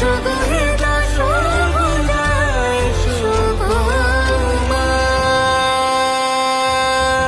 是个。